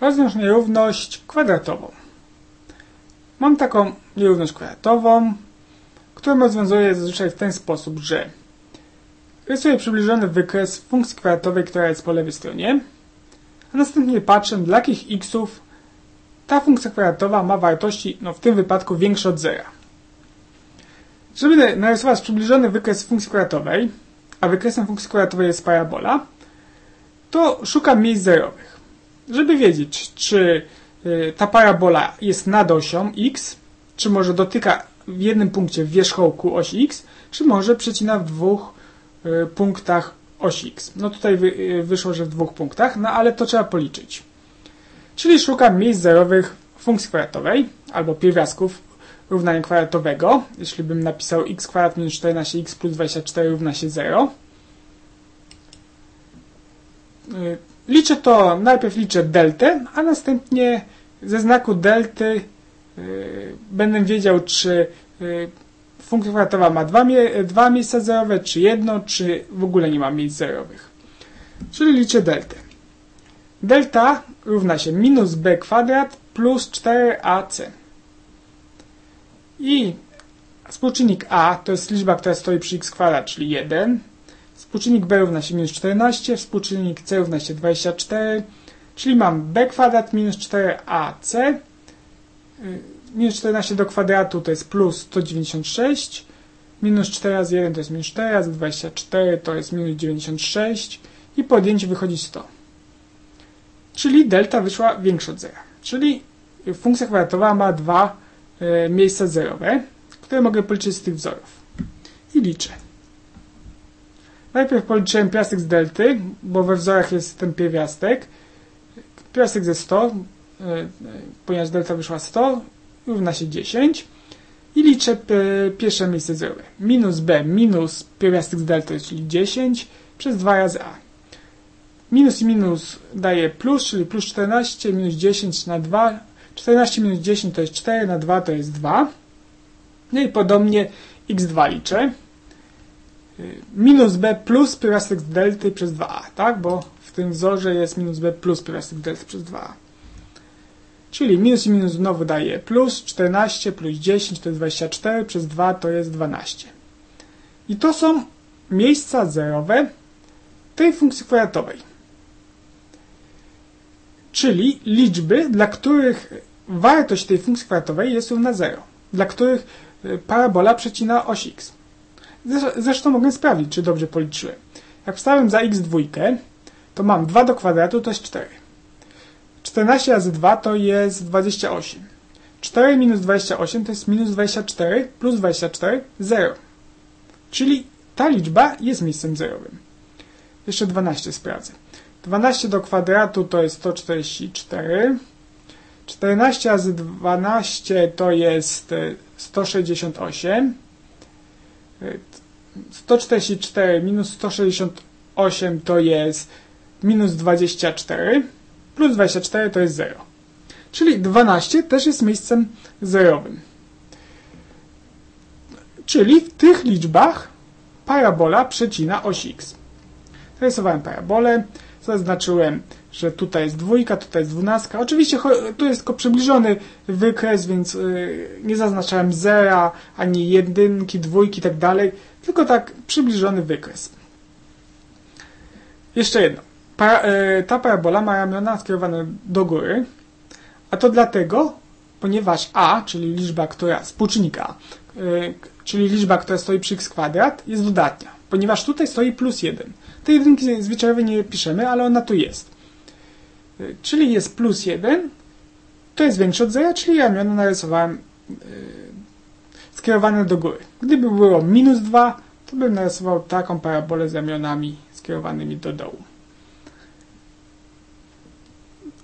Rozwiąż nierówność kwadratową. Mam taką nierówność kwadratową, którą rozwiązuję zazwyczaj w ten sposób, że rysuję przybliżony wykres funkcji kwadratowej, która jest po lewej stronie, a następnie patrzę, dla jakich xów ta funkcja kwadratowa ma wartości, no w tym wypadku większe od zera. Żeby narysować przybliżony wykres funkcji kwadratowej, a wykresem funkcji kwadratowej jest parabola, to szukam miejsc zerowych. Żeby wiedzieć, czy y, ta parabola jest nad osią x, czy może dotyka w jednym punkcie wierzchołku osi x, czy może przecina w dwóch y, punktach osi x. No tutaj y, wyszło, że w dwóch punktach, no ale to trzeba policzyć. Czyli szukam miejsc zerowych funkcji kwadratowej albo pierwiastków równania kwadratowego. Jeśli bym napisał x kwadrat minus 14x plus 24 równa się 0. Liczę to, najpierw liczę deltę, a następnie ze znaku delty yy, będę wiedział, czy yy, funkcja kwadratowa ma dwa, mie dwa miejsca zerowe, czy jedno, czy w ogóle nie ma miejsc zerowych. Czyli liczę deltę. Delta równa się minus b kwadrat plus 4ac. I współczynnik a to jest liczba, która stoi przy x kwadrat, czyli 1. Współczynnik b równa się minus 14, współczynnik c równa się 24, czyli mam b kwadrat minus 4ac. Minus 14 do kwadratu to jest plus 196, minus 4 razy 1 to jest minus 4 razy 24 to jest minus 96 i po odjęciu wychodzi 100. Czyli delta wyszła większa od zera. Czyli funkcja kwadratowa ma dwa e, miejsca zerowe, które mogę policzyć z tych wzorów. I liczę. Najpierw policzyłem piasek z delty, bo we wzorach jest ten pierwiastek. Piasek ze 100, e, ponieważ delta wyszła 100, równa się 10. I liczę e, pierwsze miejsce zerowe. Minus b minus pierwiastek z delty, czyli 10, przez 2 razy a. Minus i minus daje plus, czyli plus 14, minus 10 na 2. 14 minus 10 to jest 4, na 2 to jest 2. No i podobnie x2 liczę. Minus b plus pierwiastek z delty przez 2a, tak? Bo w tym wzorze jest minus b plus pierwiastek delty przez 2a. Czyli minus i minus znowu daje plus 14 plus 10 to jest 24 przez 2 to jest 12. I to są miejsca zerowe tej funkcji kwadratowej czyli liczby, dla których wartość tej funkcji kwadratowej jest równa 0, dla których y, parabola przecina oś x. Zresztą mogę sprawdzić, czy dobrze policzyłem. Jak wstałem za x dwójkę, to mam 2 do kwadratu, to jest 4. 14 razy 2 to jest 28. 4 minus 28 to jest minus 24 plus 24, 0. Czyli ta liczba jest miejscem zerowym. Jeszcze 12 sprawdzę. 12 do kwadratu to jest 144. 14 razy 12 to jest 168. E, 144 e, minus 168 to jest minus 24. Plus 24 to jest 0. Czyli 12 też jest miejscem zerowym. Czyli w tych liczbach parabola przecina oś x. Zarysowałem parabolę zaznaczyłem, że tutaj jest dwójka, tutaj jest dwunastka. Oczywiście tu jest tylko przybliżony wykres, więc y, nie zaznaczałem zera, ani jedynki, dwójki i tak dalej, tylko tak przybliżony wykres. Jeszcze jedno. Y, ta parabola ma ramiona skierowane do góry, a to dlatego, ponieważ a, czyli liczba, która, współczynnik a, y, czyli liczba, która stoi przy x kwadrat, jest dodatnia, ponieważ tutaj stoi plus 1. Tej jedynki zwyczajowej nie piszemy, ale ona tu jest. Y, czyli jest plus 1, to jest większe od 0, czyli ramiona narysowałem yy, skierowane do góry. Gdyby było minus 2, to bym narysował taką parabolę z ramionami skierowanymi do dołu.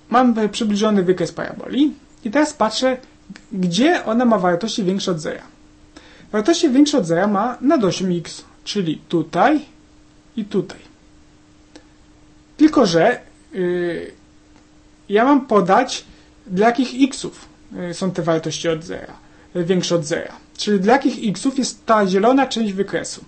Mam przybliżony wykres paraboli i teraz patrzę, gdzie ona ma wartości większe od 0. Wartości większe od 0 ma nad 8x, czyli tutaj i tutaj. Tylko, że yy, ja mam podać, dla jakich xów yy, są te wartości od zera, yy, większe od zera. Czyli dla jakich xów jest ta zielona część wykresu.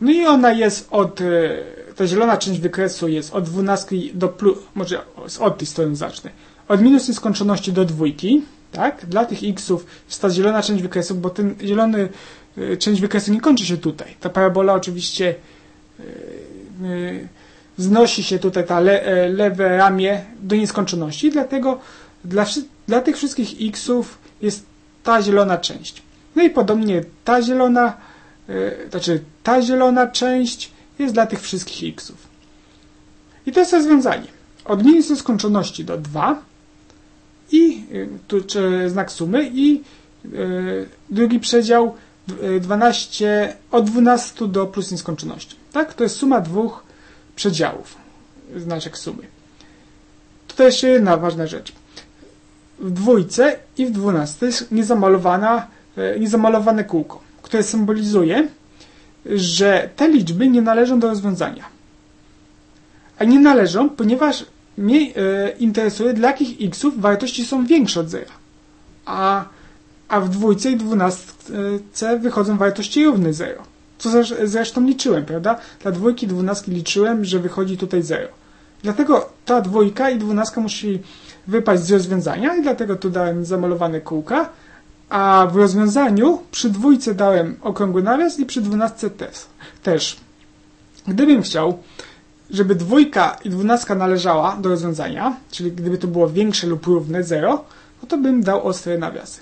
No i ona jest od, yy, ta zielona część wykresu jest od 12 do plus, może od tej strony zacznę, od minus nieskończoności do dwójki, tak? Dla tych xów jest ta zielona część wykresu, bo ten zielony y, część wykresu nie kończy się tutaj. Ta parabola oczywiście y, y, wznosi się tutaj ta le, lewe ramię do nieskończoności, dlatego dla, dla tych wszystkich xów jest ta zielona część. No i podobnie ta zielona, znaczy ta zielona część jest dla tych wszystkich xów. I to jest rozwiązanie. Od nieskończoności do 2 i y, tu znak sumy i y, drugi przedział 12, y, od 12 do plus nieskończoności. Tak? To jest suma dwóch przedziałów, znaczek sumy. Tutaj jeszcze jedna ważna rzecz. W dwójce i w dwunastce jest niezamalowana, niezamalowane kółko, które symbolizuje, że te liczby nie należą do rozwiązania. A nie należą, ponieważ mnie e, interesuje, dla jakich xów wartości są większe od zera. A, a w dwójce i dwunastce wychodzą wartości równe 0. Co zresztą liczyłem, prawda? Dla dwójki dwunastki liczyłem, że wychodzi tutaj 0. Dlatego ta dwójka i dwunastka musi wypaść z rozwiązania i dlatego tu dałem zamalowane kółka, a w rozwiązaniu przy dwójce dałem okrągły nawias i przy dwunastce też. też. Gdybym chciał żeby dwójka i dwunastka należała do rozwiązania, czyli gdyby to było większe lub równe 0, no to bym dał ostre nawiasy.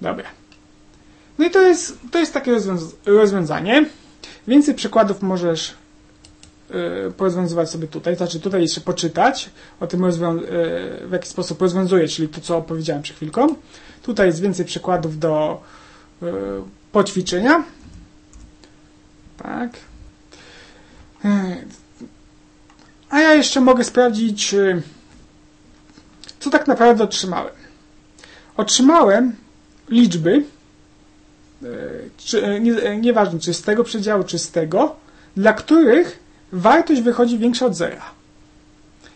Dobra. No i to jest, to jest takie rozwiązanie. Więcej przykładów możesz yy, porozwiązywać sobie tutaj, znaczy tutaj jeszcze poczytać o tym, yy, w jaki sposób rozwiązuje, czyli to, co opowiedziałem przed chwilką. Tutaj jest więcej przykładów do yy, poćwiczenia. Tak. A ja jeszcze mogę sprawdzić, co tak naprawdę otrzymałem. Otrzymałem liczby, czy, y, nie, nieważne czy z tego przedziału, czy z tego, dla których wartość wychodzi większa od zera.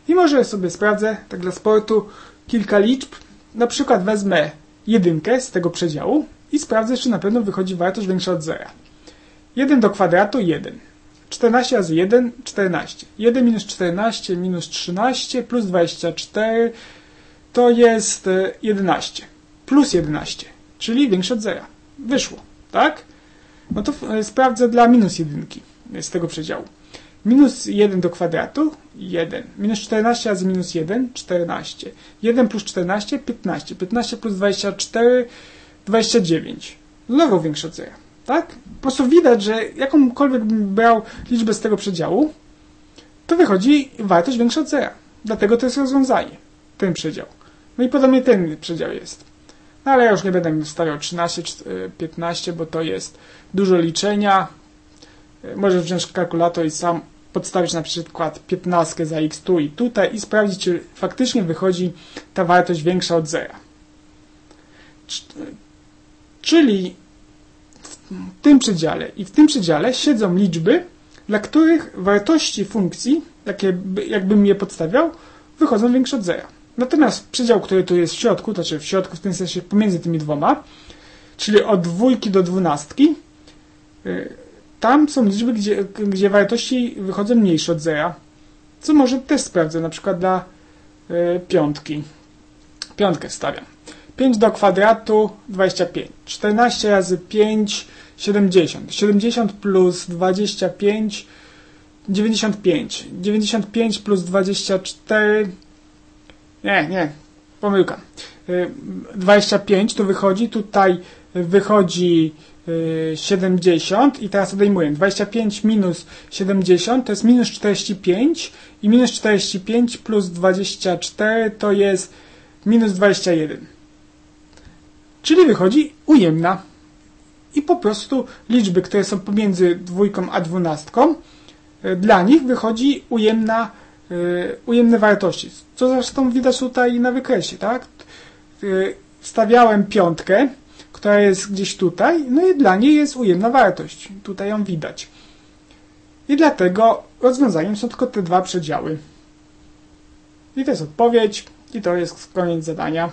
I może sobie sprawdzę, tak dla sportu, kilka liczb. Na przykład wezmę jedynkę z tego przedziału i sprawdzę, czy na pewno wychodzi wartość większa od zera. 1 do kwadratu 1. 14 razy 1, 14. 1 minus 14 minus 13 plus 24 to jest 11. E, plus 11, czyli większe od zera. Wyszło, tak? No to e, sprawdzę dla minus jedynki z tego przedziału. Minus 1 do kwadratu 1. Minus 14 razy minus 1 14. 1 plus 14 15. 15 plus 24 29. Znowu większe od zera tak? Po prostu widać, że jakąkolwiek bym brał liczbę z tego przedziału, to wychodzi wartość większa od zera. Dlatego to jest rozwiązanie, ten przedział. No i podobnie ten przedział jest. No ale ja już nie będę stawiał 13, 15, bo to jest dużo liczenia. Możesz wziąć kalkulator i sam podstawić na przykład 15 za x tu i tutaj i sprawdzić, czy faktycznie wychodzi ta wartość większa od zera. Czyli w tym przedziale i w tym przedziale siedzą liczby, dla których wartości funkcji, jakie, jakbym je podstawiał, wychodzą większe od zera. Natomiast przedział, który tu jest w środku, to znaczy w środku w tym sensie pomiędzy tymi dwoma, czyli od dwójki do dwunastki, y, tam są liczby, gdzie, gdzie wartości wychodzą mniejsze od zera. Co może też sprawdzę, na przykład dla y, piątki. Piątkę wstawiam. 5 do kwadratu 25. 14 razy 5 70. 70 plus 25 95. 95 plus 24 nie, nie, pomyłka. 25 tu wychodzi, tutaj wychodzi 70 i teraz odejmuję. 25 minus 70 to jest minus 45 i minus 45 plus 24 to jest minus 21. Czyli wychodzi ujemna. I po prostu liczby, które są pomiędzy dwójką a dwunastką, e, dla nich wychodzi ujemna, ujemne wartości. Co zresztą widać tutaj na wykresie, tak? E, wstawiałem piątkę, która jest gdzieś tutaj, no i dla niej jest ujemna wartość. Tutaj ją widać. I dlatego rozwiązaniem są tylko te dwa przedziały. I to jest odpowiedź, i to jest koniec zadania.